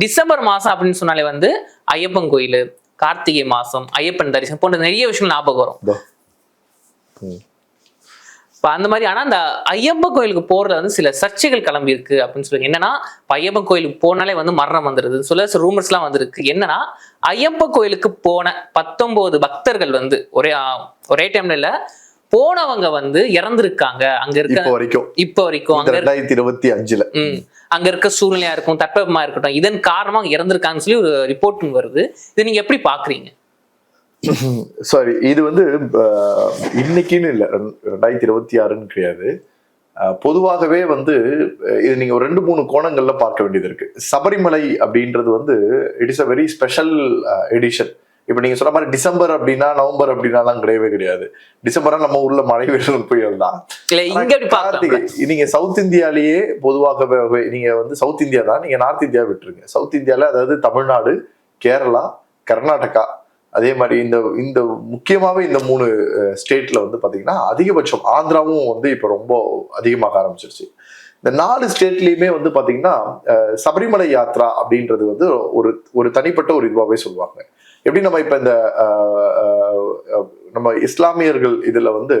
December மாசம் அப்படின்னு சொன்னாலே வந்து ஐயப்பன் கோயில் கார்த்திகை மாசம் ஐயப்பன் தரிசனம் போன்ற நிறைய விஷயங்கள் ஞாபகம் வரும். இப்போ அந்த மாதிரி ஆனா அந்த ஐயப்பன் கோயிலுக்கு போறதுல வந்து சில சர்ச்சைகள் கிளம்பி இருக்கு அப்படின்னு சொல்லுங்க என்னன்னா இப்ப ஐயப்பன் கோயிலுக்கு போனாலே வந்து மரணம் வந்துருது. சொல்ல ரூமர்ஸ்லாம் வந்திருக்கு. என்னன்னா ஐயப்பன் கோயிலுக்கு போன பத்தொன்பது பக்தர்கள் வந்து ஒரே ஒரே டைம்ல இல்ல போனவங்க வந்து இறந்திருக்காங்க. அங்க இருக்க இப்போ வரைக்கும். இப்ப வரைக்கும் ரெண்டாயிரத்தி இருபத்தி அஞ்சுல. அங்க இருக்க சூழ்நிலையா இருக்கும் தட்பவெப்பமா இருக்கட்டும் இதன் காரணமாக இறந்திருக்காங்கன்னு சொல்லி ஒரு ரிப்போர்ட் வருது. இதை நீங்க எப்படி பாக்குறீங்க சாரி இது வந்து இன்னைக்குன்னு இல்லை. ரெண்டாயிரத்தி இருபத்தி ஆறுன்னு கிடையாது. பொதுவாகவே வந்து இது நீங்க ஒரு ரெண்டு மூணு கோணங்கள்ல பார்க்க வேண்டியது இருக்கு. சபரிமலை அப்படின்றது வந்து it is a very special edition இப்ப நீங்க சொன்ன மாதிரி டிசம்பர் அப்படின்னா நவம்பர் அப்படின்னாலாம் கிடையவே கிடையாது. டிசம்பரா நம்ம ஊர்ல மழை வெள்ளம் புயல் தான். கார்த்திகை நீங்க சவுத் இந்தியாலேயே பொதுவாகவே நீங்க வந்து சவுத் இந்தியா தான் நீங்க நார்த் இந்தியா விட்டுருங்க. சவுத் இந்தியால அதாவது தமிழ்நாடு கேரளா கர்நாடகா அதே மாதிரி இந்த இந்த முக்கியமாவே இந்த மூணு ஸ்டேட்ல வந்து பாத்தீங்கன்னா அதிகபட்சம் ஆந்திராவும் வந்து இப்ப ரொம்ப அதிகமாக ஆரம்பிச்சிருச்சு. இந்த நாலு ஸ்டேட்லயுமே வந்து பாத்தீங்கன்னா அஹ், சபரிமலை யாத்ரா அப்படின்றது வந்து ஒரு ஒரு தனிப்பட்ட ஒரு இதுவாகவே சொல்லுவாங்க. எப்படி நம்ம இப்ப இந்த நம்ம இஸ்லாமியர்கள் இதுல வந்து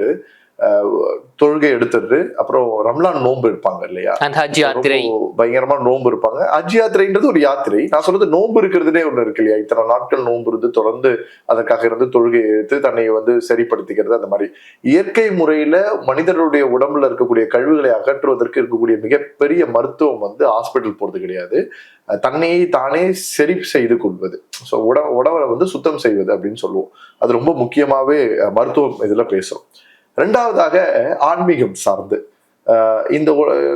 தொழுகை எடுத்துட்டு அப்புறம் ரம்லான் நோன்பு இருப்பாங்க இல்லையா? பயங்கரமா நோன்பு இருப்பாங்க ஹஜ் யாத்திரைன்றது ஒரு யாத்திரை. நான் சொல்றது நோன்பு இருக்கிறதுனே ஒண்ணு இருக்கு இல்லையா? இத்தனை நாட்கள் நோன்பு இருந்து தொடர்ந்து அதற்காக இருந்து தொழுகை எடுத்து தன்னை வந்து சரிப்படுத்திக்கிறது அந்த மாதிரி. இயற்கை முறையில மனிதனுடைய உடம்புல இருக்கக்கூடிய கழிவுகளை அகற்றுவதற்கு இருக்கக்கூடிய மிகப்பெரிய மருத்துவம் வந்து ஹாஸ்பிட்டல் போறது கிடையாது. தன்னையே தானே சரி செய்து கொள்வது. ஸோ உட உடவை வந்து சுத்தம் செய்வது அப்படின்னு சொல்லுவோம். அது ரொம்ப முக்கியமாவே மருத்துவம் இதுல பேசுறோம். ரெண்டாவதாக ஆன்மீகம் சார்ந்து. இந்த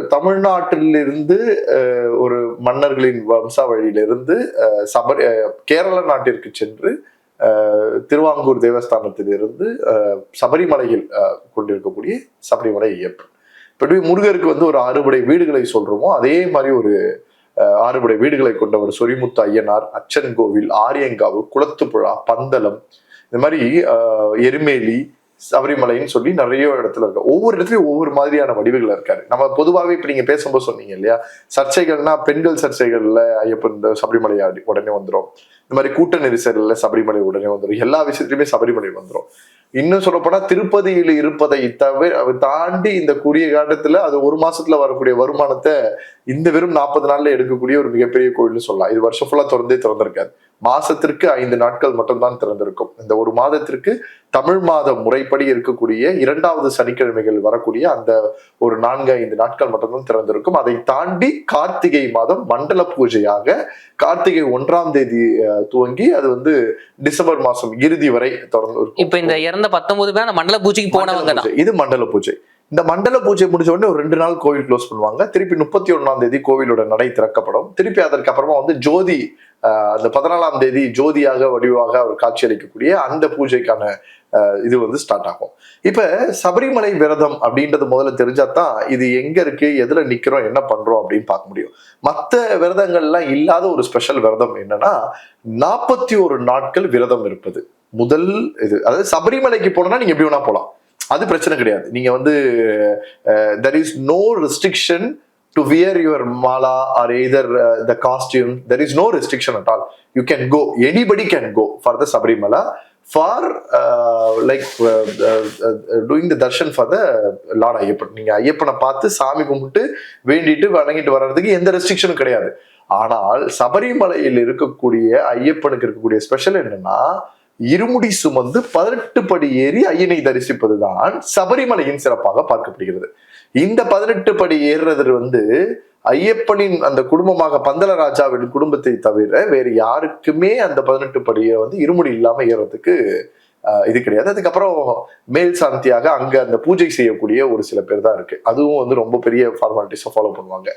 தமிழ்நாட்டிலிருந்து ஒரு மன்னர்களின் வம்சாவழியிலிருந்து சபரி கேரள நாட்டிற்கு சென்று திருவாங்கூர் தேவஸ்தானத்திலிருந்து சபரிமலையில் கொண்டிருக்கக்கூடிய சபரிமலை ஐயப்பன் இப்படி முருகருக்கு வந்து ஒரு அறுபடை வீடுகளை சொல்றோமோ அதே மாதிரி ஒரு அறுபடை ஆறுபடை வீடுகளை கொண்டவர் சொரிமுத்து ஐயனார் அச்சன் கோவில் ஆரியங்காவு குளத்துப்புழா பந்தளம் இந்த மாதிரி எருமேலி சபரிமலைன்னு சொல்லி நிறைய இடத்துல இருக்கு. ஒவ்வொரு இடத்துலயும் ஒவ்வொரு மாதிரியான வடிவுகள் இருக்காரு. நம்ம பொதுவாகவே இப்ப நீங்க பேசும்போது சொன்னீங்க இல்லையா? சர்ச்சைகள்னா பெண்கள் சர்ச்சைகள்ல ஐயப்பன் இந்த சபரிமலை உடனே வந்துடும் இந்த மாதிரி கூட்ட நெரிசல்ல சபரிமலை உடனே வந்துடும் எல்லா விஷயத்துலயுமே சபரிமலை வந்துடும் இன்னும் சொல்ல போனா திருப்பதியில் இருப்பதை தவிர தாண்டி இந்த குறுகிய காலத்துல அது ஒரு மாசத்துல வரக்கூடிய வருமானத்தை இந்த வெறும் நாற்பது நாள்ல எடுக்கக்கூடிய ஒரு மிகப்பெரிய கோயில்னு சொல்லலாம். இது வருஷம் ஃபுல்லா திறந்தே திறந்திருக்காது மாசத்திற்கு ஐந்து நாட்கள் மட்டும்தான் திறந்திருக்கும். இந்த ஒரு மாதத்திற்கு தமிழ் மாத முறைப்படி இருக்கக்கூடிய இரண்டாவது சனிக்கிழமைகள் வரக்கூடிய அந்த ஒரு நான்கு ஐந்து நாட்கள் மட்டும்தான் திறந்திருக்கும். அதை தாண்டி கார்த்திகை மாதம் மண்டல பூஜையாக கார்த்திகை ஒன்றாம் தேதி துவங்கி அது வந்து டிசம்பர் மாசம் இறுதி வரை தொடர்ந்து இருக்கும். இப்ப இந்த இறந்த பத்தொன்பது பேர் மண்டல பூஜைக்கு போனவங்க. இது மண்டல பூஜை. இந்த மண்டல பூஜை முடிஞ்ச உடனே ஒரு ரெண்டு நாள் கோவில் க்ளோஸ் பண்ணுவாங்க. திருப்பி முப்பத்தி ஒண்ணாம் தேதி கோவிலோட நடை திறக்கப்படும். திருப்பி அதற்கு அப்புறமா வந்து ஜோதி அந்த பதினாலாம் தேதி ஜோதியாக வடிவாக அவர் காட்சியளிக்கக்கூடிய அந்த பூஜைக்கான இது வந்து ஸ்டார்ட் ஆகும். இப்போ சபரிமலை விரதம் அப்படின்றது முதல்ல தெரிஞ்சாதான் இது எங்க இருக்கு எதுல நிக்கிறோம் என்ன பண்றோம் அப்படின்னு பார்க்க முடியும். மற்ற விரதங்கள்லாம் இல்லாத ஒரு ஸ்பெஷல் விரதம் என்னன்னா நாற்பத்தி ஒரு நாட்கள் விரதம் இருப்பது. முதல் இது அதாவது சபரிமலைக்கு போனோம்னா நீங்க எப்படி வேணா போகலாம் அது பிரச்சனை கிடையாது. நீங்க வந்து there is no restriction to wear your mala or either the costume there is no restriction at all you can go anybody can go for the Sabarimala. For like doing the darshan for the lord Ayyappan நீங்கள் ஐயப்பனை பார்த்து சாமி கும்பிட்டு வேண்டிட்டு வணங்கிட்டு வர்றதுக்கு எந்த ரெஸ்ட்ரிக்ஷனும் கிடையாது. ஆனால் சபரிமலையில் இருக்கக்கூடிய ஐயப்பனுக்கு இருக்கக்கூடிய ஸ்பெஷல் என்னன்னா இருமுடி சுமந்து பதினெட்டு படி ஏறி ஐயனை தரிசிப்பதுதான் சபரிமலையின் சிறப்பாக பார்க்கப்படுகிறது. இந்த பதினெட்டு படி ஏறுறது வந்து ஐயப்பனின் அந்த குடும்பமாக பந்தல ராஜாவின் குடும்பத்தை தவிர வேறு யாருக்குமே அந்த பதினெட்டு படியை வந்து இருமுடி இல்லாம ஏறுறதுக்கு இது கிடையாது. அதுக்கப்புறம் மேல் சாந்தியாக அங்க அந்த பூஜை செய்யக்கூடிய ஒரு சில பேர் தான் இருக்கு. அதுவும் வந்து ரொம்ப பெரிய ஃபார்மாலிட்டிஸை ஃபாலோ பண்ணுவாங்க.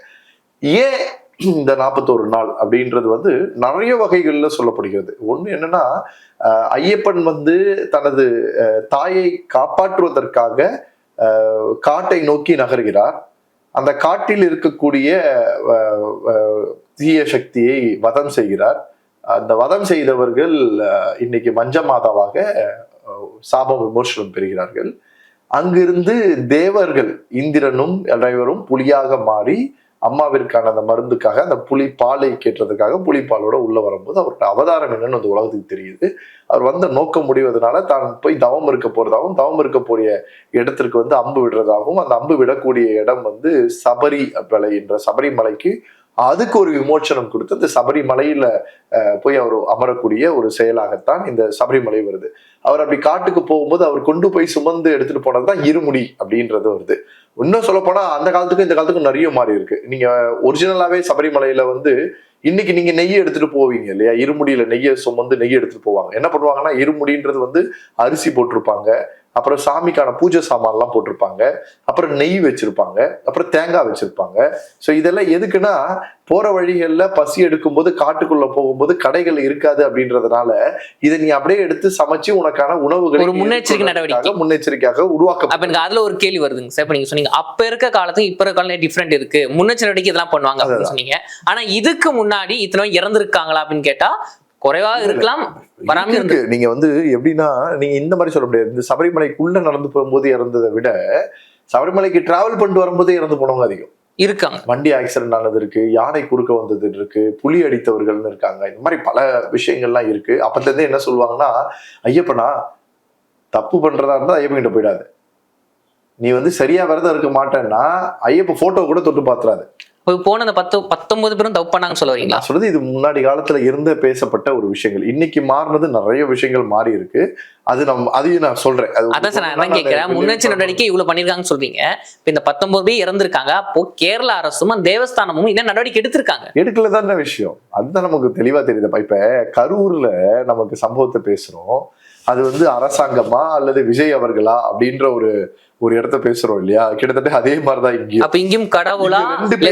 ஏன் இந்த நாற்பத்தோரு நாள் அப்படின்றது வந்து நிறைய வகைகளில் சொல்லப்படுகிறது. ஒன்று என்னன்னா ஐயப்பன் வந்து தனது தாயை காப்பாற்றுவதற்காக காட்டை நோக்கி நகர்கிறார். அந்த காட்டில் இருக்கக்கூடிய தீய சக்தியை வதம் செய்கிறார். அந்த வதம் செய்தவர்கள் இன்னைக்கு மஞ்ச மாதாவாக சாப விமோசனம் பெறுகிறார்கள். அங்கிருந்து தேவர்கள் இந்திரனும் அனைவரும் புலியாக மாறி அம்மாவிற்கான அந்த மருந்துக்காக அந்த புலி பாலை கேட்டதுக்காக புலிப்பாலோட உள்ள வரும்போது அவரோட அவதாரம் என்னன்னு அந்த உலகத்துக்கு தெரியுது. அவர் வந்த நோக்கம் முடிவதனால தான் போய் தவம் இருக்க போறதாகவும் தவம் இருக்க போறிய இடத்திற்கு வந்து அம்பு விடுறதாகவும் அந்த அம்பு விடக்கூடிய இடம் வந்து சபரி மலை என்ற சபரிமலைக்கு அதுக்கு ஒரு விமோச்சனம் கொடுத்து அந்த சபரிமலையில போய் அவர் அமரக்கூடிய ஒரு செயலாகத்தான் இந்த சபரிமலை வருது. அவர் அப்படி காட்டுக்கு போகும்போது அவர் கொண்டு போய் சுமந்து எடுத்துட்டு போனதுதான் இருமுடி அப்படின்றது வருது. இன்னும் சொல்ல போனா அந்த காலத்துக்கும் இந்த காலத்துக்கும் நிறைய மாறி இருக்கு. நீங்க ஒரிஜினலாவே சபரிமலையில வந்து இன்னைக்கு நீங்க நெய் எடுத்துட்டு போவீங்க இல்லையா? இருமுடியில நெய்யை சுமந்து நெய் எடுத்துட்டு போவாங்க. என்ன பண்ணுவாங்கன்னா இருமுடின்றது வந்து அரிசி போட்டிருப்பாங்க. அப்புறம் சாமிக்கான பூஜை சாமான்லாம் போட்டிருப்பாங்க. அப்புறம் நெய் வச்சிருப்பாங்க. அப்புறம் தேங்காய் வச்சிருப்பாங்க. ஸோ இதெல்லாம் எதுக்குன்னா போற வழிகள்ல பசி எடுக்கும்போது காட்டுக்குள்ள போகும்போது கடைகள் இருக்காது அப்படின்றதுனால இதை நீ அப்படியே எடுத்து சமைச்சு உனக்கான உணவுகளை ஒரு முன்னெச்சரிக்கை நடவடிக்கை. முன்னெச்சரிக்கையாக உருவாக்க அப்ப எனக்கு அதுல ஒரு கேள்வி வருதுங்க சார் இப்ப நீங்க சொன்னீங்க அப்ப இருக்க காலத்துக்கும் இப்ப இருக்க காலம் டிஃப்ரெண்ட் இருக்கு. முன்னெச்சரிக்கை இதெல்லாம் பண்ணுவாங்க அப்படின்னு சொன்னீங்க. ஆனா இதுக்கு முன்னாடி இத்தனை இறந்திருக்காங்களா அப்படின்னு கேட்டா குறைவா இருக்கலாம் வராம இருக்கு நீங்க வந்து எப்படின்னா நீங்க இந்த மாதிரி சொல்ல முடியாது. இந்த சபரிமலைக்குள்ள நடந்து போகும்போது இறந்ததை விட சபரிமலைக்கு டிராவல் பண்ணிட்டு வரும்போதே இறந்து போனவங்க அதிகம். இருக்காங்க. வண்டி ஆக்சிடென்ட் ஆனது இருக்கு யானை குறுக்க வந்தது இருக்கு புலி அடித்தவர்கள்னு இருக்காங்க. இந்த மாதிரி பல விஷயங்கள்லாம் இருக்கு. அப்பத்துல இருந்து என்ன சொல்லுவாங்கன்னா ஐயப்பனா தப்பு பண்றதா இருந்தா ஐயப்பன் கிட்ட போயிடாது. நீ வந்து சரியா விரதம் இருக்க மாட்டேன்னா ஐயப்ப போட்டோ கூட தொட்டு பாத்துறாது. போன அந்த பத்து பத்தொன்பது பேரும் தப்பு பண்ணாங்கன்னு சொல்ல வரீங்களா? நான் சொல்றது இது முன்னாடி காலத்துல இருந்த பேசப்பட்ட ஒரு விஷயங்கள். இன்னைக்கு மாறினது நிறைய விஷயங்கள் மாறி இருக்கு. அது நம்ம அதையும் நான் சொல்றேன். அது அதான் சார் நான் கேட்கிறேன் முன்னெச்சரிக்கை நடவடிக்கை இவ்வளவு பண்ணிருக்காங்கன்னு சொல்றீங்க. இப்ப இந்த பத்தொன்பது பேர் இறந்திருக்காங்க. அப்போ கேரள அரசும் அந்த தேவஸ்தானமும் என்ன நடவடிக்கை எடுத்திருக்காங்க? எடுக்கல தானே விஷயம். அதுதான் நமக்கு தெளிவா தெரியுது. இப்ப கரூர்ல நமக்கு சம்பவத்தை பேசுறோம். அது வந்து அரசாங்கமா அல்லது விஜய் அவர்களா அப்படின்ற ஒரு ஒரு இடத்த பேசுறோம் இல்லையா? கிட்டத்தட்ட அதே மாதிரிதான் இங்கேயும். அப்ப இங்கேயும் கடவுளா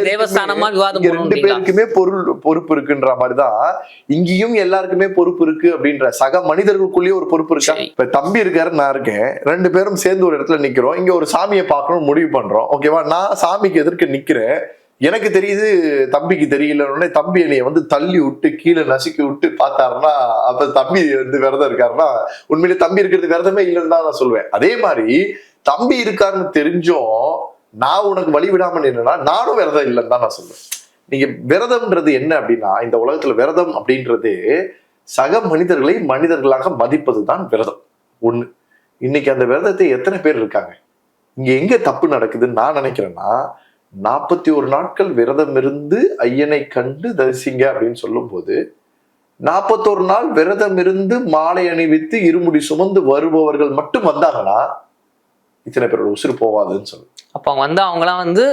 தேவஸ்தானமா விவாதம் ரெண்டு பேருக்குமே பொருள் பொறுப்பு இருக்குன்ற மாதிரிதான். இங்கேயும் எல்லாருக்குமே பொறுப்பு இருக்கு அப்படின்ற சக மனிதர்களுக்குள்ளேயே ஒரு பொறுப்பு இருக்கா. இப்ப தம்பி இருக்காரு நான் இருக்கேன். ரெண்டு பேரும் சேர்ந்து ஒரு இடத்துல நிக்கிறோம். இங்க ஒரு சாமியை பார்க்கணும்னு முடிவு பண்றோம். ஓகேவா? நான் சாமிக்கு எதிர்க்க நிக்கிறேன். எனக்கு தெரியுது தம்பிக்கு தெரியலன்னு தம்பி என்னைய வந்து தள்ளி விட்டு கீழே நசுக்கி விட்டு பார்த்தாருன்னா அப்ப தம்பி வந்து விரதம் இருக்காருன்னா உண்மையிலே தம்பி இருக்கிறது விரதமே இல்லைன்னு தான் நான் சொல்லுவேன். அதே மாதிரி தம்பி இருக்காருன்னு தெரிஞ்சும் நான் உனக்கு வழி விடாம நின்னா நானும் விரதம் இல்லைன்னு தான் நான் சொல்லுவேன். நீங்க விரதம்ன்றது என்ன அப்படின்னா இந்த உலகத்துல விரதம் அப்படின்றது சக மனிதர்களை மனிதர்களாக மதிப்பது தான் விரதம். ஒண்ணு. இன்னைக்கு அந்த விரதத்தை எத்தனை பேர் இருக்காங்க? இங்க எங்க தப்பு நடக்குதுன்னு நான் நினைக்கிறேன்னா நாற்பத்தி ஒரு நாட்கள் விரதம் இருந்து ஐயனை கண்டு தரிசிங்க அப்படின்னு சொல்லும்போது நாற்பத்தோரு நாள் விரதம் இருந்து மாலை அணிவித்து இருமுடி சுமந்து வருபவர்கள் மட்டும் வந்தாங்கன்னா இத்தனை பேரோட உசுறு போவாதுன்னு சொல்லு. அப்ப அவங்க வந்து அவங்கலாம் வந்து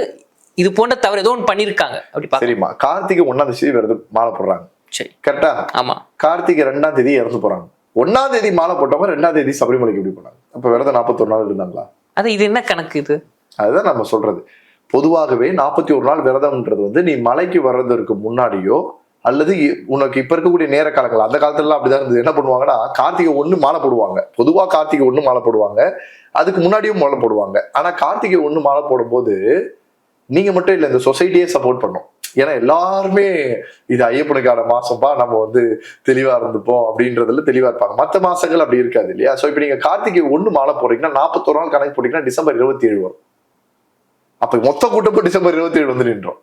இது போன்ற தவறு ஏதோ ஒன்று பண்ணிருக்காங்க. அப்படி சரிம்மா. கார்த்திகை ஒன்னாம் தேதி விரதம் மாலை போடுறாங்க. சரி. கரெக்டா? ஆமா. கார்த்திகை ரெண்டாம் தேதி இறந்து போறாங்க. ஒன்னாம் தேதி மாலை போட்டவங்க ரெண்டாம் தேதி சபரிமலைக்கு எப்படி போனாங்க? அப்ப விரதம் நாற்பத்தொரு நாள் இருந்தாங்களா? அது இது என்ன கணக்கு இது? அதுதான் நம்ம சொல்றது. பொதுவாகவே நாற்பத்தி ஒரு நாள் விரதம்ன்றது வந்து நீ மலைக்கு வர்றதற்கு முன்னாடியோ அல்லது உனக்கு இப்போ இருக்கக்கூடிய நேர காலங்கள் அந்த காலத்துலலாம் அப்படிதான் இருந்தது. என்ன பண்ணுவாங்கன்னா கார்த்திகை ஒன்று மாலை போடுவாங்க. பொதுவாக கார்த்திகை ஒன்று மாலை போடுவாங்க. அதுக்கு முன்னாடியும் மாலை போடுவாங்க. ஆனால் கார்த்திகை ஒன்று மாலை போடும்போது நீங்கள் மட்டும் இல்லை இந்த சொசைட்டியே சப்போர்ட் பண்ணும். ஏன்னா எல்லாருமே இது ஐயப்பனுக்கான மாசம்பா நம்ம வந்து தெளிவா இருந்துப்போம் அப்படின்றதுல தெளிவா இருப்பாங்க. மற்ற மாசங்கள் அப்படி இருக்காது இல்லையா? ஸோ இப்போ நீங்க கார்த்திகை ஒன்று மாலை போடுறீங்கன்னா நாற்பத்தொரு நாள் கணக்கு போட்டீங்கன்னா டிசம்பர் இருபத்தி ஏழு வரும். அப்ப மொத்த கூட்டம் டிசம்பர் இருபத்தி ஏழு வந்து நின்றோம்.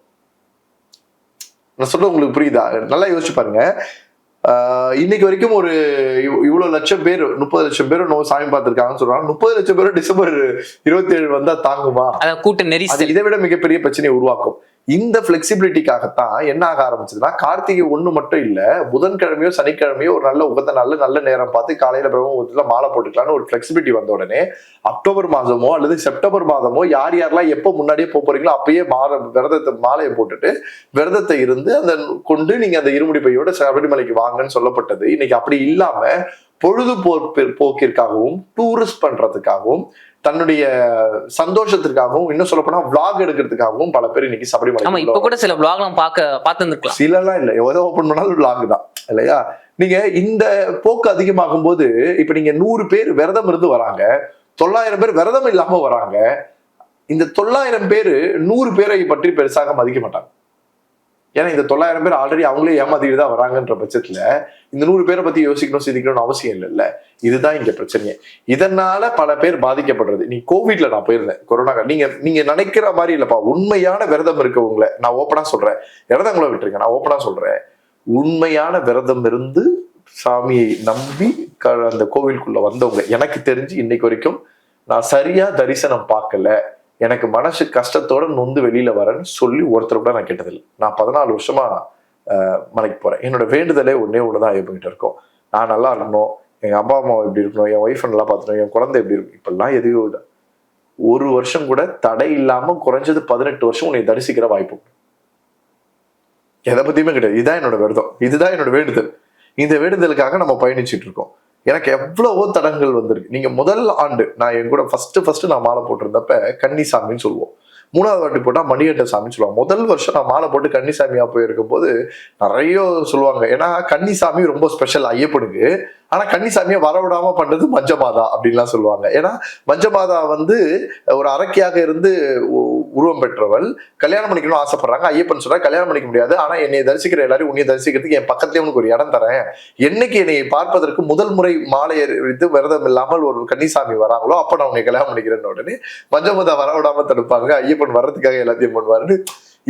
நான் சொல்ல உங்களுக்கு புரியுதா? நல்லா யோசிச்சு பாருங்க. இன்னைக்கு வரைக்கும் ஒரு இவ்- இவ்வளவு லட்சம் பேர் முப்பது லட்சம் பேர் நோ சாமி பார்த்திருக்காங்கன்னு சொல்றாங்க. முப்பது லட்சம் பேரும் டிசம்பர் இருபத்தி ஏழு வந்தா தாங்குமா? கூட்ட நெரிசல். இதை விட மிகப்பெரிய பிரச்சனையை உருவாக்கும். இந்த பிளெக்சிபிலிட்டிக்காகத்தான் என்ன ஆக ஆரம்பிச்சதுன்னா கார்த்திகை ஒண்ணு மட்டும் இல்ல புதன்கிழமையோ சனிக்கிழமையோ ஒரு நல்ல உகந்த நல்ல நல்ல நேரம் பார்த்து காலையில பிரம்மபுரத்துல மாலை போட்டுக்கலாம்னு ஒரு பிளெக்சிபிலிட்டி வந்த உடனே அக்டோபர் மாதமோ அல்லது செப்டம்பர் மாதமோ யார் யாரெல்லாம் எப்போ முன்னாடியே போக போறீங்களோ அப்பயே மாலை விரதத்தை மாலையை போட்டுட்டு விரதத்தை இருந்து அந்த கொண்டு நீங்க அந்த இருமுடி பையோட சபரிமலைக்கு வாங்கன்னு சொல்லப்பட்டது. இன்னைக்கு அப்படி இல்லாம பொழுதுபோக்கு போக்கிற்காகவும் டூரிஸ்ட் பண்றதுக்காகவும் தன்னுடைய சந்தோஷத்திற்காகவும் இன்னும் சொல்ல போனா vlog எடுக்கிறதுக்காகவும் பல பேர் இன்னைக்கு சபரிமலை ஆமா இப்ப கூட சில vlogலாம் பார்க்க பார்த்துருந்துருக்கலாம். சிலலாம் இல்ல. எதை ஓபன் பண்ணாலும் vlog தான். இல்லையா? நீங்க இந்த போக்கு அதிகமாகும் போது இப்ப நீங்க நூறு பேர் விரதம் இருந்து வராங்க தொள்ளாயிரம் பேர் விரதம் இல்லாம வராங்க இந்த தொள்ளாயிரம் பேர் நூறு பேரை பற்றி பெருசாக மதிக்க மாட்டாங்க. ஏன்னா இந்த தொள்ளாயிரம் பேர் ஆல்ரெடி அவங்களே ஏமாத்திட்டு தான் வராங்கன்ற பட்சத்துல இந்த நூறு பேரை பத்தி யோசிக்கணும் சிந்திக்கணும்னு அவசியம் இல்லைல்ல. இதுதான் இங்க பிரச்சனையே. இதனால பல பேர் பாதிக்கப்படுறது. நீ கோவிட்ல நான் போயிருந்தேன். கொரோனா நீங்க நீங்க நினைக்கிற மாதிரி இல்லப்பா. உண்மையான விரதம் இருக்கவங்கள நான் ஓப்பனா சொல்றேன். விரதங்களை விட்டுருங்க. நான் ஓப்பனா சொல்றேன். உண்மையான விரதம் இருந்து சாமியை நம்பி க- அந்த கோவிலுக்குள்ள வந்தவங்க எனக்கு தெரிஞ்சு இன்னைக்கு வரைக்கும் நான் சரியா தரிசனம் பார்க்கல. எனக்கு மனசு கஷ்டத்தோட நொந்து வெளியில வரேன்னு சொல்லி ஒருத்தர் கூட நான் கேட்டதில்லை. நான் பதினாலு வருஷமா மலைக்கு போறேன். என்னோட வேண்டுதலே ஒன்னே ஒண்ணுதான் ஐயப்பன்கிட்ட இருக்கும். நான் நல்லா இருக்கணும். எங்க அப்பா அம்மா எப்படி இருக்கணும்? என் ஒய்ஃப் நல்லா பார்த்துக்கணும். என் குழந்தை எப்படி இருக்கும்? இப்பெல்லாம் எதுவும் இல்லை. ஒரு வருஷம் கூட தடை இல்லாம குறைஞ்சது பதினெட்டு வருஷம் உன்னை தரிசிக்கிற வாய்ப்பு எதை பத்தியுமே கிடையாது. இதுதான் என்னோட விரதம் இதுதான் என்னோட வேண்டுதல். இந்த வேண்டுதலுக்காக நம்ம பயணிச்சுட்டு இருக்கோம். எனக்கு எவ்வளவோ தடங்கள் வந்திருக்கு. நீங்க முதல் ஆண்டு நான் என் கூட ஃபர்ஸ்ட் ஃபர்ஸ்ட் நான் மாலை போட்டிருந்தப்ப கன்னிசாமின்னு சொல்லுவோம். மூணாவது வாட்டி போட்டால் மணிகண்ட சாமின்னு சொல்லுவாங்க முதல் வருஷம் நான் மாலை போட்டு கன்னிசாமியா போயிருக்கும் போது நிறைய சொல்லுவாங்க. ஏன்னா கன்னிசாமி ரொம்ப ஸ்பெஷல் ஐயப்பனுக்கு. ஆனா கன்னிசாமியை வரவிடாம பண்றது மஞ்சமாதா அப்படின்லாம் சொல்லுவாங்க. ஏன்னா மஞ்சமாதா வந்து ஒரு அரக்கியாக இருந்து உருவம் பெற்றவள். கல்யாணம் பண்ணிக்கணும்னு ஆசைப்படுறாங்க. ஐயப்பன் சொல்றா கல்யாணம் பண்ணிக்க முடியாது. ஆனா என்னை தரிசிக்கிற எல்லாரும் உன்னை தரிசிக்கிறதுக்கு என் பக்கத்துலயே உனக்கு ஒரு இடம் தரேன். என்னைக்கு என்னை பார்ப்பதற்கு முதல் முறை மாலை எடுத்து விரதம் இல்லாமல் ஒரு கன்னிசாமி வராங்களோ அப்ப நான் உன்னை கல்யாணம் பண்ணிக்கிறேன்னு உடனே மஞ்சமாதா வரவிடாம தடுப்பாங்க. ஐயப்பன் வர்றதுக்காக எல்லாத்தையும் பண்ணுவாருன்னு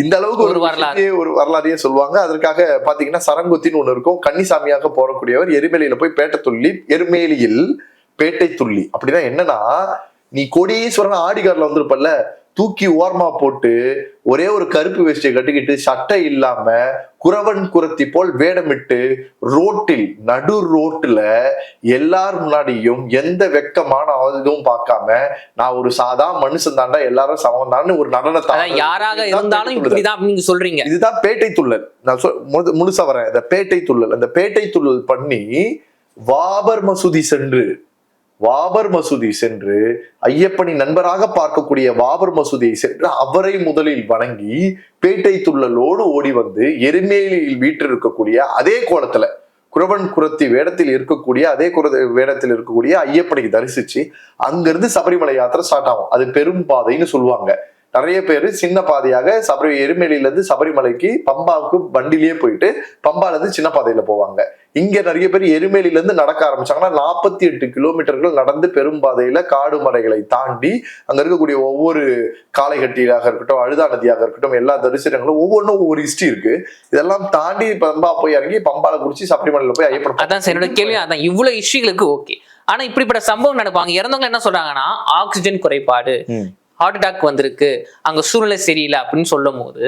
இந்த அளவுக்கு ஒரு வரலாறு. ஒரு வரலாறையே சொல்லுவாங்க. அதற்காக பாத்தீங்கன்னா சரங்குத்தின்னு ஒண்ணு இருக்கும். கன்னிசாமியாக போறக்கூடியவர் எருமேலியில போய் பேட்டை துள்ளி எருமேலியில் பேட்டை துள்ளி. அப்படின்னா என்னன்னா நீ கோடீஸ்வரன் ஆடிகார்ல வந்திருப்பல்ல. தூக்கி ஓரமா போட்டு ஒரே ஒரு கருப்பு வேஷ்டியை கட்டிக்கிட்டு சட்டை இல்லாம குறவன் குரத்தி போல் வேடமிட்டு ரோட்டில் நடு ரோட்டுல எல்லார் முன்னாடியும் எந்த வெக்கமான இதுவும் பார்க்காம நான் ஒரு சாதா மனுஷன் தாண்டா எல்லாரும் சமம் தான்னு ஒரு நடனத்தை அதான் யாராக இருந்தாலும் இப்படிதான் நீங்க சொல்றீங்க. இதுதான் பேட்டை துள்ளல். நான் சொல் முழு- முழுசா வரேன். இந்த பேட்டை துள்ளல். அந்த பேட்டை துள்ளல் பண்ணி வாபர் மசூதி சென்று வாபர் மசூதி சென்று ஐயப்பனை நண்பராக பார்க்கக்கூடிய வாபர் மசூதியை சென்று அவரை முதலில் வணங்கி பேட்டை துள்ளலோடு ஓடி வந்து எருமேலியில் வீற்றிருக்கக்கூடிய அதே கோலத்துல குரவன் குரத்தி வேடத்தில் இருக்கக்கூடிய அதே குர வேடத்தில் இருக்கக்கூடிய ஐயப்பனை தரிசிச்சு அங்கிருந்து சபரிமலை யாத்திரை ஸ்டார்ட் ஆகும். அது பெரும் பாதைன்னு சொல்லுவாங்க. நிறைய பேர் சின்ன பாதையாக சபரி எருமேலியில இருந்து சபரிமலைக்கு பம்பாவுக்கு வண்டிலேயே போயிட்டு பம்பால இருந்து சின்ன பாதையில போவாங்க. இங்க நிறைய பேர் எருமேலியில இருந்து நடக்க ஆரம்பிச்சாங்கன்னா நாற்பத்தி எட்டு கிலோமீட்டர்கள் நடந்து பெரும்பாதையில காடு மலைகளை தாண்டி அங்க இருக்கக்கூடிய ஒவ்வொரு காளைகட்டியாக இருக்கட்டும் அழுதா நதியாக இருக்கட்டும் எல்லா தரிசனங்களும் ஒவ்வொன்றும் ஒவ்வொரு ஹிஸ்டரி இருக்கு. இதெல்லாம் தாண்டி பம்பா போய் இறங்கி பம்பால குடிச்சு சபரிமலையில போய் ஐயப்பன் அதான் சார் என்னோட கேள்வி அதான். இவ்வளவு இஷ்யூகளுக்கு ஓகே ஆனா இப்படிப்பட்ட சம்பவம் நடப்பாங்க இறந்தவங்க என்ன சொல்றாங்கன்னா ஆக்சிஜன் குறைபாடு. ஹார்ட் அட்டாக் வந்திருக்கு. அங்க சூழ்நிலை சரியில்லை அப்படின்னு சொல்லும் போது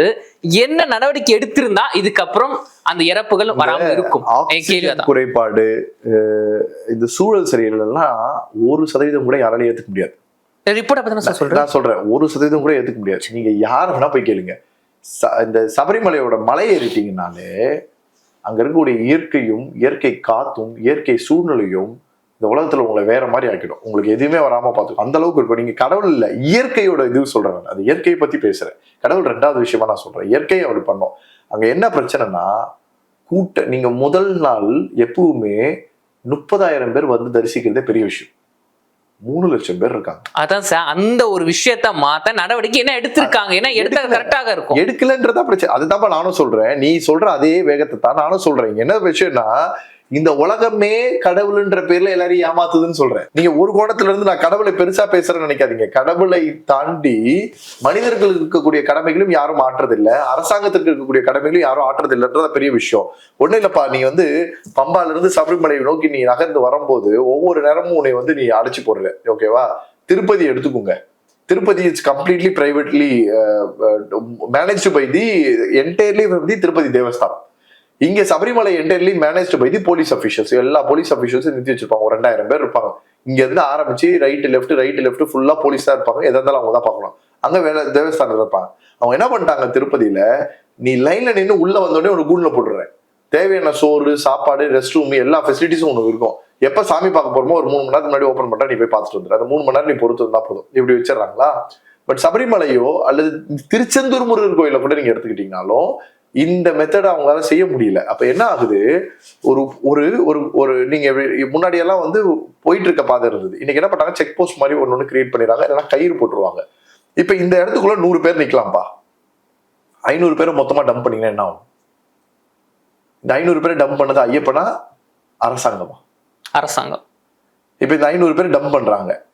என்ன நடவடிக்கை எடுத்திருந்தா இதுக்கப்புறம் அந்த இறப்புகள் வராம இருக்கும்? குறைபாடு இந்த சூழல் சரியில்லைன்னா ஒரு சதவீதம் கூட யாராலையும் ஏத்துக்க முடியாது. ரிப்போர்ட் அப்படி தான் சார் சொல்றேன். நான் சொல்றேன். ஒரு சதவீதம் கூட ஏத்துக்க முடியாது. நீங்க யார் வேணா போய் கேளுங்க. இந்த சபரிமலையோட மலை ஏறிட்டீங்கனாலே அங்க இருக்கக்கூடிய இயற்கையும் இயற்கை காத்தும் இயற்கை சூழ்நிலையும் இந்த உலகத்துல உங்களை வேற மாதிரி ஆக்கிடும். உங்களுக்கு எதுவுமே வராம பார்த்துக்கும் அந்த அளவுக்கு இருக்கும். நீங்க கடவுள் இல்ல இயற்கையோட இது சொல்றேன் நான். அது இயற்கையை பத்தி பேசுறேன். கடவுள் ரெண்டாவது விஷயமா நான் சொல்றேன். இயற்கையை அப்படி பண்ணோம். அங்க என்ன பிரச்சனைனா கூட்ட நீங்க முதல் நாள் எப்பவுமே முப்பதாயிரம் பேர் வந்து தரிசிக்கிறதே பெரிய விஷயம். மூணு லட்சம் பேர் இருக்காங்க. அதான் சார் அந்த ஒரு விஷயத்த மாத்த நடவடிக்கை என்ன எடுத்திருக்காங்க? ஏன்னா எடுத்தா. கரெக்டாக இருக்கும். எடுக்கலன்றதா பிரச்சனை. அதுதான்ப்பா நானும் சொல்றேன். நீ சொல்ற அதே வேகத்தை தான் நானும் சொல்றேன். என்ன விஷயம்னா இந்த உலகமே கடவுள்ன்ற பேர்ல எல்லாரையும் ஏமாத்துதுன்னு சொல்றேன். நீங்க ஒரு கோணத்துல இருந்து நான் கடவுளை பெருசா பேசுறேன்னு நினைக்காதீங்க. கடவுளை தாண்டி மனிதர்களுக்கு இருக்கக்கூடிய கடமைகளும் யாரும் ஆற்றுறதில்ல. அரசாங்கத்திற்கு இருக்கக்கூடிய கடமைகளும் யாரும் ஆட்டுறதில்லைன்றத பெரிய விஷயம். ஒண்ணும் இல்லப்பா நீ வந்து பம்பால இருந்து சபரிமலை நோக்கி நீ நகர்ந்து வரும்போது ஒவ்வொரு நேரமும் உன்னை வந்து நீ அடைச்சு போடுற. ஓகேவா திருப்பதி எடுத்துக்கோங்க. Tirupati it's completely privately manage by the entirely the Tirupati Devasthanam. இங்க Sabarimala entirely managed by the police officials எல்லா போலீஸ் அஃபிஷியல்ஸும் நிறுத்தி வச்சிருப்பாங்க. ஒரு ரெண்டாயிரம் பேர் இருப்பாங்க. இங்க இருந்து ஆரம்பிச்சு ரைட் லெஃப்ட் ரைட் லெஃப்ட் ஃபுல்லா போலீஸ் தான் இருப்பாங்க. எதா இருந்தாலும் அவங்க தான் பார்க்கணும். அங்க வேலை தேவஸ்தானத்தில் இருப்பாங்க. அவங்க என்ன பண்ணிட்டாங்க திருப்பதியில? நீ லைன்ல நின்று உள்ள வந்தோடனே ஒரு கூண்டுல போட்டுடுறேன். தேவையான சோறு சாப்பாடு ரெஸ்ட் ரூம் எல்லா ஃபெசிலிட்டிஸும் உனக்கு இருக்கும். எப்ப சாமி பார்க்க போறோமோ ஒரு மூணு மணி நேரத்துக்கு முன்னாடி ஓப்பன் பண்ணா நீ போய் பார்த்துட்டு வந்துரு. அந்த மூணு மணி நேரம் நீ பொறுத்து இருந்தா போதும். இப்படி வச்சிடறாங்களா? பட் சபரிமலையோ அல்லது திருச்செந்தூர் முருகர் கோயில கூட நீங்க எடுத்துக்கிட்டீங்கனாலும் இந்த மெத்தட் அவங்களால செய்ய முடியல. அப்ப என்ன ஆகுது? ஒரு ஒரு ஒரு ஒரு நீங்க வி- முன்னாடி எல்லாம் வந்து போயிட்டு இருக்க பாதை இருந்தது. இன்னைக்கு என்ன பண்ணாங்க செக் போஸ்ட் மாதிரி ஒன்னு ஒன்று கிரியேட் பண்ணிடுறாங்க. இல்லைன்னா கயிறு போட்டுருவாங்க. இப்ப இந்த இடத்துக்குள்ள நூறு பேர் நிக்கலாம்ப்பா. ஐநூறு பேரை மொத்தமா டம்ப் பண்ணீங்கன்னா என்ன ஆகும்? இந்த ஐநூறு பேரை டம்ப் பண்ணது ஐயப்பனா அரசாங்கமா? அரசாங்கம். இப்ப இந்த ஐநூறு பேர் டம்ப் பண்றாங்க.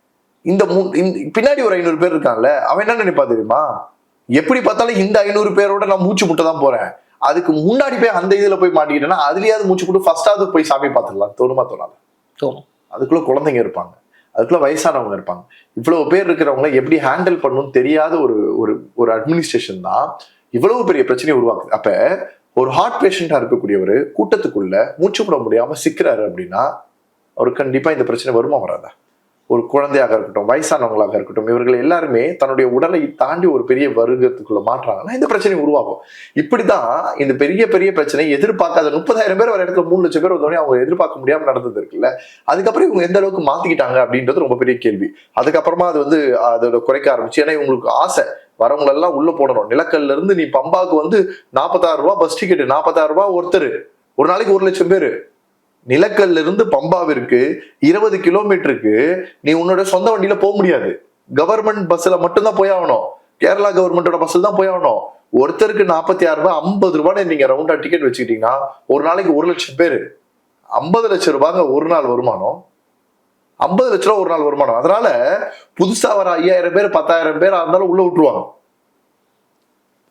இந்த- பின்னாடி ஒரு ஐநூறு பேர் இருக்கான்ல அவன் என்ன நினைப்பா தெரியுமா? எப்படி பார்த்தாலும் இந்த ஐநூறு பேரோட நான் மூச்சு முட்டை தான் போறேன். அதுக்கு முன்னாடி போய் அந்த இதுல போய் மாட்டிக்கிட்டேன்னா அதுலயாவது மூச்சு போட்டு ஃபர்ஸ்டாவது போய் சாமி பார்த்துடலாம். தோணுமா தோணாது? தோணும். அதுக்குள்ள குழந்தைங்க இருப்பாங்க. அதுக்குள்ள வயசானவங்க இருப்பாங்க. இவ்வளவு பேர் இருக்கிறவங்கள எப்படி ஹேண்டில் பண்ணணும்னு தெரியாத ஒரு ஒரு ஒரு அட்மினிஸ்ட்ரேஷன் தான் இவ்வளவு பெரிய பிரச்சனையை உருவாக்குது. அப்ப ஒரு ஹார்ட் பேஷண்டா இருக்கக்கூடியவர் கூட்டத்துக்குள்ள மூச்சு விட முடியாம சிக்கிறாரு அப்படின்னா அவருக்கு கண்டிப்பா இந்த பிரச்சனை வருமா வராதா? ஒரு குழந்தையாக இருக்கட்டும் வயசானவங்களாக இருக்கட்டும் இவர்கள் எல்லாருமே தன்னுடைய உடலை தாண்டி ஒரு பெரிய வருகத்துக்குள்ள மாற்றாங்கன்னா இந்த பிரச்சனை உருவாகும். இப்படிதான் இந்த பெரிய பெரிய பிரச்சனை எதிர்பார்க்காத முப்பதாயிரம் பேர் ஒரு இடத்துல மூணு லட்சம் பேர் வந்தோடனே அவங்க எதிர்பார்க்க முடியாம நடந்தது இருக்குல்ல? அதுக்கப்புறம் இவங்க எந்த அளவுக்கு மாத்திக்கிட்டாங்க அப்படின்றது ரொம்ப பெரிய கேள்வி. அதுக்கப்புறமா அது வந்து அதோட குறைக்க ஆரம்பிச்சு. ஏன்னா இவங்களுக்கு ஆசை. வரவங்களெல்லாம் உள்ள போடணும். நிலக்கல்ல இருந்து நீ பம்பாவுக்கு வந்து நாற்பத்தாறு ரூபாய் பஸ் டிக்கெட் நாற்பத்தாறு ரூபாய் ஒருத்தர். ஒரு நாளைக்கு ஒரு லட்சம் பேர். நிலக்கல்ல இருந்து பம்பாவிற்கு இருபது கிலோமீட்டருக்கு நீ உன்னோட சொந்த வண்டியில போக முடியாது. கவர்மெண்ட் பஸ்ல மட்டும்தான் போய் ஆகணும். கேரளா கவர்மெண்டோட பஸ்ல தான் போய் ஆகணும். ஒருத்தருக்கு நாற்பத்தி ஆறு ரூபாய் ஐம்பது ரூபாய் நீங்க ரவுண்டா டிக்கெட் வச்சுக்கிட்டீங்கன்னா ஒரு நாளைக்கு ஒரு லட்சம் பேர். ஐம்பது லட்சம் ரூபாங்க ஒரு நாள் வருமானம். ஐம்பது லட்ச ரூபா ஒரு நாள் வருமானம். அதனால புதுசா வர ஐயாயிரம் பேர் பத்தாயிரம் பேர் இருந்தாலும் உள்ள விட்டுருவாங்க.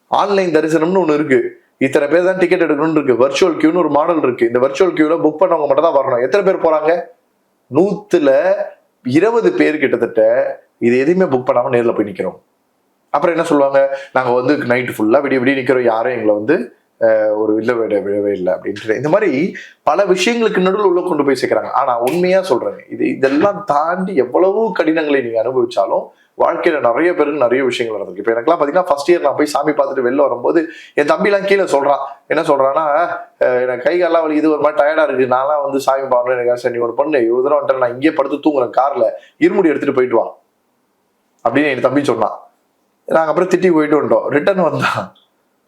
ஆன்லைன் தரிசனம்னு ஒன்று இருக்கு. இத்தனை பேர் தான் டிக்கெட் எடுக்கணும்னு இருக்கு. வர்ச்சுவல் கியூன்னு ஒரு மாடல் இருக்கு. இந்த வர்ச்சுவல் கியூல புக் பண்ணவங்க மட்டும் தான் வரணும். எத்தனை பேர் போறாங்க? நூத்துல இருபது பேர் கிட்டத்தட்ட இது எதையுமே புக் பண்ணாம நேரில் போய் நிக்கிறோம். அப்புறம் என்ன சொல்லுவாங்க? நாங்க வந்து நைட்டு ஃபுல்லா விடிய விடிய நிக்கிறோம். யாரும் எங்களை வந்து ஒரு இல்லை விட விடவே இல்லை அப்படின்ட்டு இந்த மாதிரி பல விஷயங்களுக்கு நடுவில் உள்ள கொண்டு போய் சேர்க்கிறாங்க. ஆனா உண்மையா சொல்கிறேங்க இது இதெல்லாம் தாண்டி எவ்வளவு கடினங்களை நீங்க அனுபவிச்சாலும் வாழ்க்கையில் நிறைய பேருக்கு நிறைய விஷயங்கள் நடந்திருக்கு. இப்போ எனக்குலாம் பார்த்தீங்கன்னா ஃபர்ஸ்ட் இயர் நான் போய் சாமி பார்த்துட்டு வெளில வரும்போது என் தம்பிலாம் கீழே சொல்கிறான் என்ன சொல்கிறான்னா எனக்கு கை வலி இது ஒரு மாதிரி டயர்டாக இருக்குது நான்லாம் வந்து சாமி பார்க்கணும் எனக்கு சரி நீ ஒரு பொண்ணு. இவ்வளோ தூரம் வந்துட்டு நான் இங்கே படுத்து தூங்குறேன் காரில். இருமுடி எடுத்துகிட்டு போயிட்டு வா. அப்படின்னு என் தம்பி சொன்னான். நாங்கள் அப்புறம் திட்டி போயிட்டு வந்துட்டோம். ரிட்டர்ன் வந்தான்.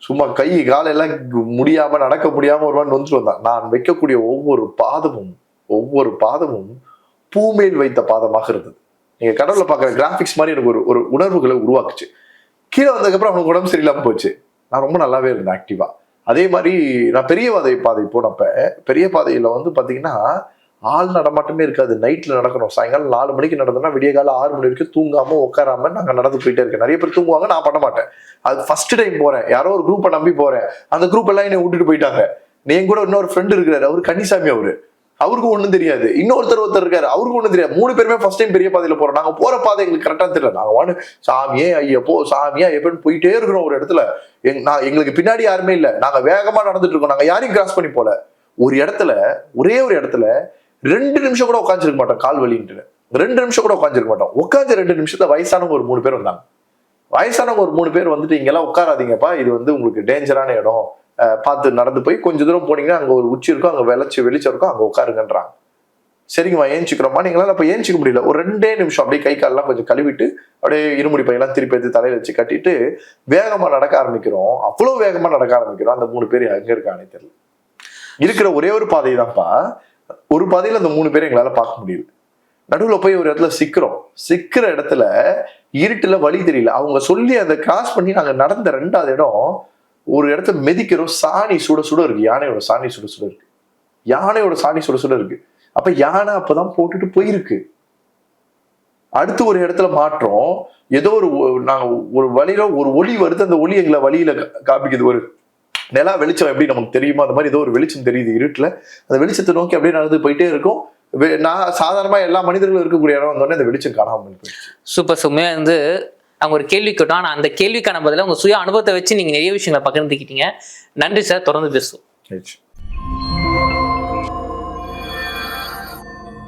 சும்மா கை காலெல்லாம் முடியாமல் நடக்க முடியாமல் ஒரு மாதிரி நொந்துட்டு வந்தான். நான் வைக்கக்கூடிய ஒவ்வொரு பாதமும் ஒவ்வொரு பாதமும் பூமேல் வைத்த பாதமாக இருந்தது. நீங்கள் கடவுள பார்க்குற கிராஃபிக்ஸ் மாதிரி எனக்கு ஒரு ஒரு உணர்வுகளை உருவாக்குச்சு. கீழே வந்ததுக்கப்புறம் அவனுக்கு உடம்பு சரியில்லாமல் போச்சு. நான் ரொம்ப நல்லாவே இருந்தேன் ஆக்டிவா அதே மாதிரி நான் பெரிய பாதை பாதை போனப்ப பெரிய பாதையில் வந்து பார்த்தீங்கன்னா ஆள் நடமாட்டமே இருக்காது. நைட்டில் நடக்கணும். சாயங்காலம் நாலு மணிக்கு நடந்தோம்னா விடிய காலம் ஆறு மணி வரைக்கும் தூங்காமல் உட்காராம நாங்கள் நடந்து போயிட்டே இருக்கேன். நிறைய பேர் தூங்குவாங்க நான் பண்ண மாட்டேன். அது ஃபர்ஸ்ட் டைம் போகிறேன் யாரோ ஒரு குரூப்பை நம்பி போகிறேன் அந்த குரூப் எல்லாம் என்னை விட்டுட்டு போயிட்டாங்க. நீ என் கூட இன்னொரு ஃப்ரெண்டு இருக்கிறாரு. அவர் கன்னிசாமி அவர். அவருக்கும் ஒன்றும் தெரியாது. இன்னொருத்தர் ஒருத்தர் இருக்காரு. அவருக்கும் ஒன்றும் தெரியாது. மூணு பேருமே ஃபர்ஸ்ட் டைம் பெரிய பாதையில் போகிறோம் நாங்கள் போகிற பாதை எங்களுக்கு கரெக்டாக தெரியல. நாங்கள் வாடு சாமியே ஐயப்போ சாமியா எப்பன்னு போயிட்டே இருக்கிறோம் ஒரு இடத்துல. எங் நான் எங்களுக்கு பின்னாடி யாருமே இல்லை. நாங்கள் வேகமாக நடந்துட்டு இருக்கோம். நாங்கள் யாரையும் கிராஸ் பண்ணி போல. ஒரு இடத்துல ஒரே ஒரு இடத்துல ரெண்டு நிமிஷம் கூட உட்காந்துருக்க மாட்டோம். கால் வலின்ட்டு. ரெண்டு நிமிஷம் கூட உட்காந்துருக்க மாட்டோம். உட்காந்து ரெண்டு நிமிஷத்துல வயசானவங்க ஒரு மூணு பேர் வந்தாங்க. வயசானவங்க ஒரு மூணு பேர் வந்துட்டு இங்கெல்லாம் உட்காராதீங்கப்பா. இது வந்து உங்களுக்கு டேஞ்சரான இடம். பார்த்து நடந்து போய் கொஞ்சம் தூரம் போனீங்கன்னா அங்கே ஒரு உச்சி இருக்கும் அங்கே விளைச்சி வெளிச்சம் இருக்கும் அங்கே உட்காருங்கன்றாங்க. சரிங்கம்மா ஏஞ்சிக்கிறோம்மா. நீங்களால அப்போ ஏஞ்சிக்க முடியல. ஒரு ரெண்டே நிமிஷம் அப்படியே கை காலெல்லாம் கொஞ்சம் கழுவிட்டு அப்படியே இருமுடி பையெல்லாம் திருப்பி எடுத்து தலையில் வச்சு கட்டிட்டு வேகமாக நடக்க ஆரம்பிக்கிறோம். அவ்வளோ வேகமாக நடக்க ஆரம்பிக்கிறோம். அந்த மூணு பேர் எங்கே இருக்கானே தெரியல. இருக்கிற ஒரே ஒரு பாதை தான்ப்பா. ஒரு பாதையில் அந்த மூணு பேரை எங்களால் பார்க்க முடியல நடுவில் போய் ஒரு இடத்துல சிக்கிறோம். சிக்கிற இடத்துல இருட்டில் வழி தெரியல. அவங்க சொல்லி அதை கிராஸ் பண்ணி நாங்கள் நடந்த ரெண்டாவது இடம் ஒரு இடத்த மிதிக்கிறோம் சாணி சுட சுட இருக்கு. யானையோட சாணி சுட சுட இருக்கு. யானையோட சாணி சுட சுட இருக்கு. அப்ப யானை அப்பதான் போட்டுட்டு போயிருக்கு. அடுத்து ஒரு இடத்துல மாற்றோம். ஏதோ ஒரு ஒ- நாங்க ஒரு வழியில ஒரு ஒளி வருது. அந்த ஒளி எங்களை வழியில காப்பிக்குது ஒரு நிலா வெளிச்சம் எப்படி நமக்கு தெரியுமோ அந்த மாதிரி ஏதோ ஒரு வெளிச்சம் தெரியுது இருட்டுல. அந்த வெளிச்சத்தை நோக்கி அப்படியே நடந்து போயிட்டே இருக்கும். வெ- நான் சாதாரணமா எல்லா மனிதர்களும் இருக்கக்கூடிய இடம் வந்தோடனே அந்த வெளிச்சம் காணாமல் போயிடுச்சு. சூப்பர். சுமையா வந்து அவங்க ஒரு கேள்வி கேட்டோம். ஆனால் அந்த கேள்விக்கான பதிலாக உங்கள் சுய அனுபவத்தை வச்சு நீங்கள் நிறைய விஷயங்களை பகிர்ந்துக்கிட்டீங்க. நன்றி சார். தொடர்ந்து பேசுவோம்.